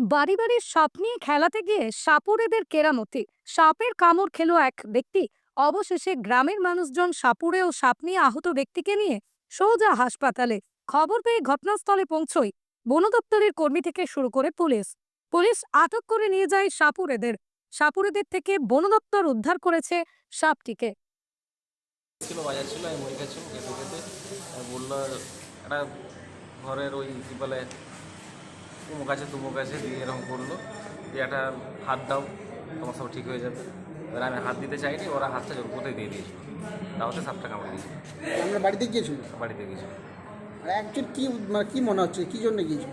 বাড়ি বাড়ির সাপ নিয়ে খেলাতে গিয়ে সাপুরেদের কেরামতি। সাপের কামড় খেলো এক ব্যক্তি। অবশেষে গ্রামের মানুষজন সাপুড়ে ও সাপ নিয়ে আহত ব্যক্তিকে নিয়ে সোজা হাসপাতালে খবর পেয়ে ঘটনাস্থলে পৌঁছই বন দপ্তরের কর্মী থেকে শুরু করে পুলিশ। পুলিশ আটক করে নিয়ে যায় সাপুরেদের সাপুরেদের থেকে বন দপ্তর উদ্ধার করেছে সাপটিকে। বলল ঘরের ওই কী বলে তুমুক আছে তুমুক আছে দিয়ে এরকম করল। দিয়ে একটা হাত দাও তোমার সব ঠিক হয়ে যাবে। এবার আমি হাত দিতে চাইনি ওরা হাতটা জোর কোথায় দিয়ে দিয়েছিল। তাহলে সাপটা কামড়ে দিয়েছিল। আমরা বাড়িতে গিয়েছিল? বাড়িতে গিয়েছিল। আর অ্যাকচুয়ালি কি মানে কি মনে হচ্ছে? কি জন্য গিয়েছিল?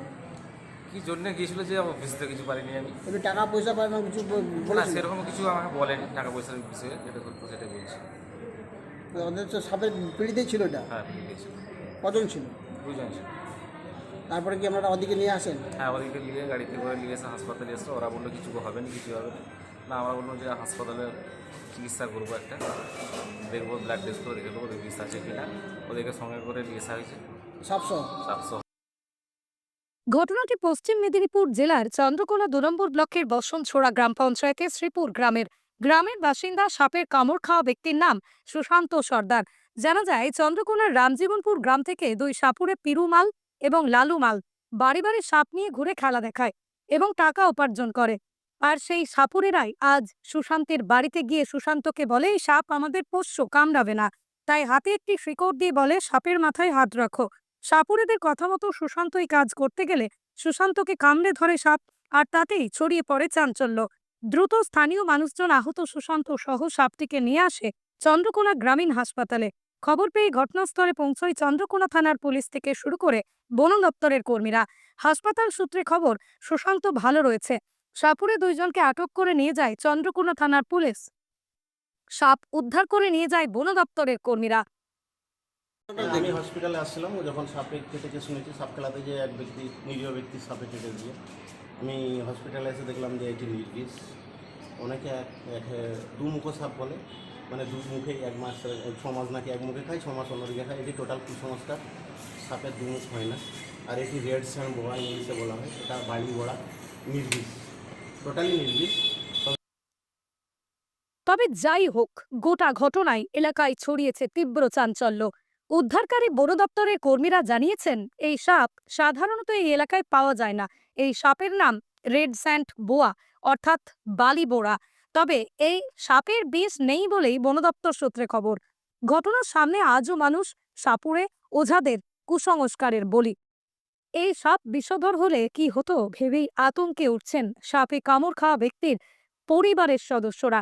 কী জন্যে গিয়েছিল যে অফিসে কিছু পারিনি আমি। টাকা পয়সা পায় না কিছু না সেরকম কিছু আমাকে বলেনি টাকা পয়সার বিষয়ে যেটা সত্য সেটাই বলছি আমাদের তো সাপের পিড়িতেই ছিল এটা? হ্যাঁ ঠিক দিয়েছিল কজন ছিল? দুজন ছিল। তারপরে কি আপনারা ওদিকে নিয়ে আসেন? হ্যাঁ ওদিকে নিয়ে গাড়িতে করে নিয়ে এসে হাসপাতালে এসে ওরা বলল কিছু হবে না কিছু হবে না। না আমরা বললাম যে হাসপাতালে চিকিৎসা করব একটা। দেখব ব্লাড টেস্ট করে দেখে দেবো ওদের বিষ আছে কিনা। ওদেরকে সঙ্গে করে নিয়ে আসা হয়েছে। সাপসহ সাতশো। ঘটনাটি পশ্চিম মেদিনীপুর জেলার চন্দ্রকোনা দু নম্বর ব্লকের বসনছোড়া গ্রাম পঞ্চায়েতের শ্রীপুর গ্রামের। গ্রামের বাসিন্দা সাপের কামড় খাওয়া ব্যক্তির নাম সুশান্ত সর্দার। জানা যায় চন্দ্রকোনার রামজীবনপুর গ্রাম থেকে দুই সাপুরে পিরুমাল এবং লালুমাল বাড়ি বাড়ি সাপ নিয়ে ঘুরে খেলা দেখায় এবং টাকা উপার্জন করে। আর সেই সাপুরেরাই আজ সুশান্তের বাড়িতে গিয়ে সুশান্তকে বলে, এই সাপ আমাদের পোষ্য, কামড়াবে না। তাই হাতে একটি শিকড় দিয়ে বলে, সাপের মাথায় হাত রাখো। সাপুরেদের কথা মতো সুশান্ত এই কাজ করতে গেলে সুশান্তকে কামড়ে ধরে সাপ, আর তাতেই ছড়িয়ে পড়ে চাঞ্চল্য। দ্রুত স্থানীয় মানুষজন আহত সুশান্ত সহ সাপটিকে নিয়ে আসে চন্দ্রকোনা গ্রামীণ হাসপাতালে। খবর পেয়ে ঘটনাস্থলে পৌঁছয় চন্দ্রকোনা থানার পুলিশ থেকে শুরু করে বন দপ্তরের কর্মীরা। হাসপাতাল সূত্রে খবর, সুশান্ত ভালো রয়েছে। সাপুরে দুইজনকে আটক করে নিয়ে যায় চন্দ্রকোনা থানার পুলিশ। সাপ উদ্ধার করে নিয়ে যায় বন দপ্তরের কর্মীরা। আমি হসপিটালে আসছিলাম যখন সাপে কেটেছে শুনেছি, সাপ খেলাতে যে এক ব্যক্তি, নিরীহ ব্যক্তি সাপে কেটে দিয়ে। আমি হসপিটালে এসে দেখলাম যে এটি নির্বিষ। অনেকে এক এক দু সাপ বলে। মানে দু মুখে এক মাস, ছ মাস নাকি এক মুখে খায় ছ মাস অন্যদিকে খায় এটি টোটাল কুসংস্কার সাপের দু মুখ হয় না। আর এটি রেড স্যান্ড বোড়া ইংলিশে বলা হয় এটা বাড়ি বোড়া, নির্বিষ টোটালি নির্বিষ। তবে যাই হোক, গোটা ঘটনায় এলাকায় ছড়িয়েছে তীব্র চাঞ্চল্য। উদ্ধারকারী বন দপ্তরের কর্মীরা জানিয়েছেন, এই সাপ সাধারণত এই এলাকায় পাওয়া যায় না। এই সাপের নাম রেড স্যান্ড বোয়া অর্থাৎ বালি বোড়া। তবে এই সাপের বিষ নেই বলেই বনদপ্তর সূত্রে খবর। ঘটনার সামনে আজও মানুষ সাপুড়ে ওঝাদের কুসংস্কারের বলি। এই সাপ বিষধর হলে কি হতো ভেবেই আতঙ্কে উঠছেন সাপে কামড় খাওয়া ব্যক্তির পরিবারের সদস্যরা।